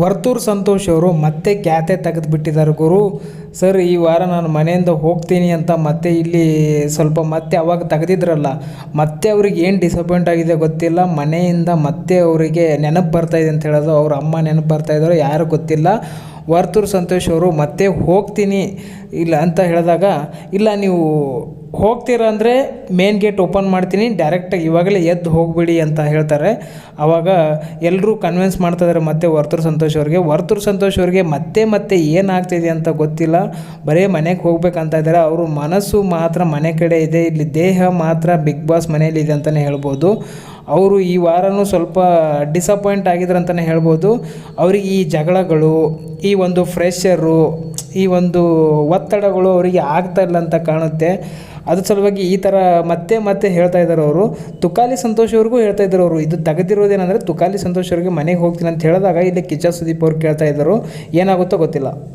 ವರ್ತೂರ್ ಸಂತೋಷ್ ಅವರು ಮತ್ತೆ ಖ್ಯಾತೆ ತೆಗೆದು ಬಿಟ್ಟಿದ್ದಾರೆ ಗುರು. ಸರ್, ಈ ವಾರ ನಾನು ಮನೆಯಿಂದ ಹೋಗ್ತೀನಿ ಅಂತ ಮತ್ತೆ ಇಲ್ಲಿ ಸ್ವಲ್ಪ ಮತ್ತೆ ಅವಾಗ ತೆಗೆದಿದ್ರಲ್ಲ, ಮತ್ತೆ ಅವ್ರಿಗೆ ಏನು ಡಿಸಪಾಯಿಂಟ್ ಆಗಿದೆ ಗೊತ್ತಿಲ್ಲ. ಮನೆಯಿಂದ ಮತ್ತೆ ಅವರಿಗೆ ನೆನಪು ಬರ್ತಾಯಿದೆ ಅಂತ ಹೇಳೋದು ಅವ್ರ ಅಮ್ಮ ನೆನಪು ಬರ್ತಾ ಇದ್ದಾರೋ ಯಾರು ಗೊತ್ತಿಲ್ಲ. ವರ್ತೂರ್ ಸಂತೋಷ್ ಅವರು ಮತ್ತೆ ಹೋಗ್ತೀನಿ ಇಲ್ಲ ಅಂತ ಹೇಳಿದಾಗ, ಇಲ್ಲ ನೀವು ಹೋಗ್ತೀರಾ ಅಂದರೆ ಮೇನ್ ಗೇಟ್ ಓಪನ್ ಮಾಡ್ತೀನಿ ಡೈರೆಕ್ಟಾಗಿ ಇವಾಗಲೇ ಎದ್ದು ಹೋಗ್ಬಿಡಿ ಅಂತ ಹೇಳ್ತಾರೆ. ಆವಾಗ ಎಲ್ಲರೂ ಕನ್ವಿನ್ಸ್ ಮಾಡ್ತಿದ್ದಾರೆ ಮತ್ತೆ ವರ್ತೂರ್ ಸಂತೋಷ್ ಅವ್ರಿಗೆ. ವರ್ತೂರ್ ಸಂತೋಷ್ ಅವ್ರಿಗೆ ಮತ್ತೆ ಮತ್ತೆ ಏನಾಗ್ತಿದೆ ಅಂತ ಗೊತ್ತಿಲ್ಲ. ಬರೀ ಮನೆಗೆ ಹೋಗ್ಬೇಕಂತ ಇದ್ದಾರೆ ಅವರು ಮನಸ್ಸು ಮಾತ್ರ, ಮನೆ ಕಡೆ ಇದೆ, ಇಲ್ಲಿ ದೇಹ ಮಾತ್ರ ಬಿಗ್ ಬಾಸ್ ಮನೆಯಲ್ಲಿದೆ ಅಂತಲೇ ಹೇಳ್ಬೋದು. ಅವರು ಈ ವಾರನೂ ಸ್ವಲ್ಪ ಡಿಸಪಾಯಿಂಟ್ ಆಗಿದ್ರು ಅಂತಲೇ ಹೇಳ್ಬೋದು. ಅವ್ರಿಗೆ ಈ ಜಗಳಗಳು, ಈ ಒಂದು ಫ್ರೆಶರು ಈ ಒಂದು ಒತ್ತಡಗಳು ಅವರಿಗೆ ಆಗ್ತಾ ಇಲ್ಲ ಅಂತ ಕಾಣುತ್ತೆ. ಅದ್ರ ಸಲುವಾಗಿ ಈ ಥರ ಮತ್ತೆ ಮತ್ತೆ ಹೇಳ್ತಾ ಇದ್ದಾರೆ ಅವರು. ತುಕಾಲಿ ಸಂತೋಷ್ ಅವ್ರಿಗೂ ಹೇಳ್ತಾ ಇದ್ದಾರೆ ಅವರು. ಇದು ತೆಗೆದಿರೋದೇನೆಂದರೆ ತುಕಾಲಿ ಸಂತೋಷ್ ಅವ್ರಿಗೆ ಮನೆಗೆ ಹೋಗ್ತೀನಿ ಅಂತ ಹೇಳಿದಾಗ ಇಲ್ಲಿ ಕಿಚ್ಚ ಸುದೀಪ್ ಅವ್ರು ಕೇಳ್ತಾ ಇದ್ದರು. ಏನಾಗುತ್ತೋ ಗೊತ್ತಿಲ್ಲ.